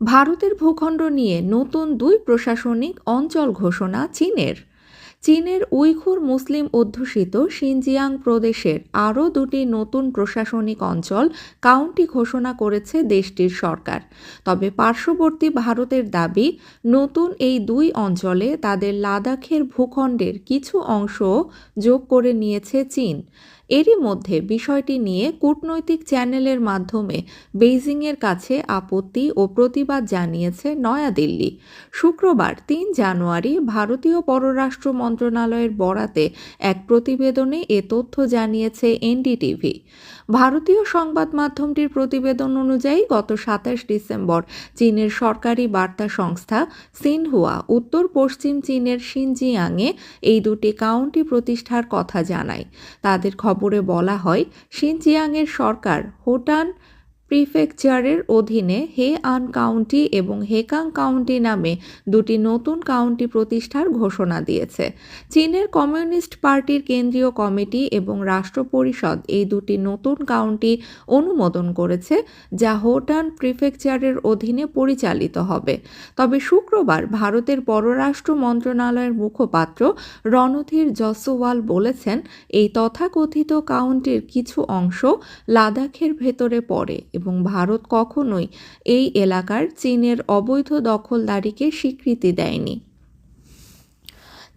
ভারতের ভূখণ্ড নিয়ে নতুন দুই প্রশাসনিক অঞ্চল ঘোষণা চীনের। চীনের উইঘুর মুসলিম অধ্যুষিত সিনজিয়াং প্রদেশের আরও দুটি নতুন প্রশাসনিক অঞ্চল কাউন্টি ঘোষণা করেছে দেশটির সরকার। তবে পার্শ্ববর্তী ভারতের দাবি, নতুন এই দুই অঞ্চলে তাদের লাদাখের ভূখণ্ডের কিছু অংশ যোগ করে নিয়েছে চীন। এরই মধ্যে বিষয়টি নিয়ে কূটনৈতিক চ্যানেলের মাধ্যমে বেইজিংয়ের কাছে আপত্তি ও প্রতিবাদ জানিয়েছে নয়াদিল্লি। শুক্রবার তিন জানুয়ারি ভারতীয় পররাষ্ট্র মন্ত্রণালয়ের বরাতে এক প্রতিবেদনে এ তথ্য জানিয়েছে এনডিটিভি। ভারতীয় সংবাদ মাধ্যমটির প্রতিবেদন অনুযায়ী গত সাতাশ ডিসেম্বর চীনের সরকারি বার্তা সংস্থা সিনহুয়া উত্তর পশ্চিম চীনের সিনজিয়াংয়ে এই দুটি কাউন্টি প্রতিষ্ঠার কথা জানায়। তাদের খবরে বলা হয় সিনজিয়াংয়ের সরকার হোটান প্রিফেকচারের অধীনে হে আন কাউন্টি এবং হেকাং কাউন্টি নামে দুটি নতুন কাউন্টি প্রতিষ্ঠার ঘোষণা দিয়েছে। চীনের কমিউনিস্ট পার্টির কেন্দ্রীয় কমিটি এবং রাষ্ট্র পরিষদ এই দুটি নতুন কাউন্টি অনুমোদন করেছে, যা হোটান প্রিফেকচারের অধীনে পরিচালিত হবে। তবে শুক্রবার ভারতের পররাষ্ট্র মন্ত্রণালয়ের মুখপাত্র রণধীর জসওয়াল বলেছেন, এই তথাকথিত কাউন্টির কিছু অংশ লাদাখের ভেতরে পড়ে এবং ভারত কখনোই এই এলাকার চীনের অবৈধ দখলদারিকে স্বীকৃতি দেয়নি।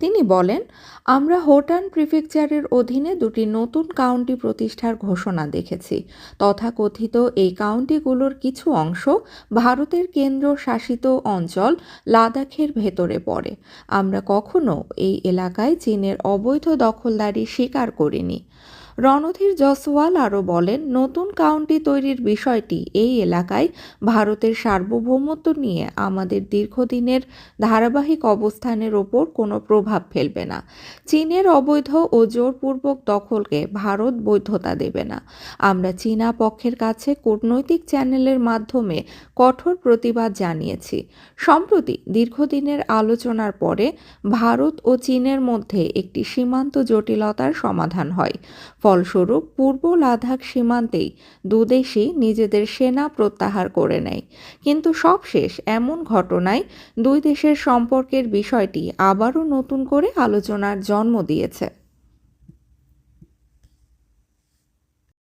তিনি বলেন, আমরা হোটান প্রিফেকচারের অধীনে দুটি নতুন কাউন্টি প্রতিষ্ঠার ঘোষণা দেখেছি। তথাকথিত এই কাউন্টিগুলোর কিছু অংশ ভারতের কেন্দ্র শাসিত অঞ্চল লাদাখের ভেতরে পড়ে। আমরা কখনো এই এলাকায় চীনের অবৈধ দখলদারি স্বীকার করিনি। রণধীর জসওয়াল আরও বলেন, নতুন কাউন্টি তৈরির বিষয়টি এই এলাকায় ভারতের সার্বভৌমত্ব নিয়ে আমাদের দীর্ঘদিনের ধারাবাহিক অবস্থানের ওপর কোনো প্রভাব ফেলবে না। চীনের অবৈধ ও জোরপূর্বক দখলকে ভারত বৈধতা দেবে না। আমরা চীনা পক্ষের কাছে কূটনৈতিক চ্যানেলের মাধ্যমে কঠোর প্রতিবাদ জানিয়েছি। সম্প্রতি দীর্ঘদিনের আলোচনার পরে ভারত ও চীনের মধ্যে একটি সীমান্ত জটিলতার সমাধান হয়। ফলস্বরূপ পূর্ব লাদাখ সীমান্তেই দুদেশই নিজেদের সেনা প্রত্যাহার করে নেয়। কিন্তু সবশেষ এমন ঘটনায় দুই দেশের সম্পর্কের বিষয়টি আবারও নতুন করে আলোচনার জন্ম দিয়েছে।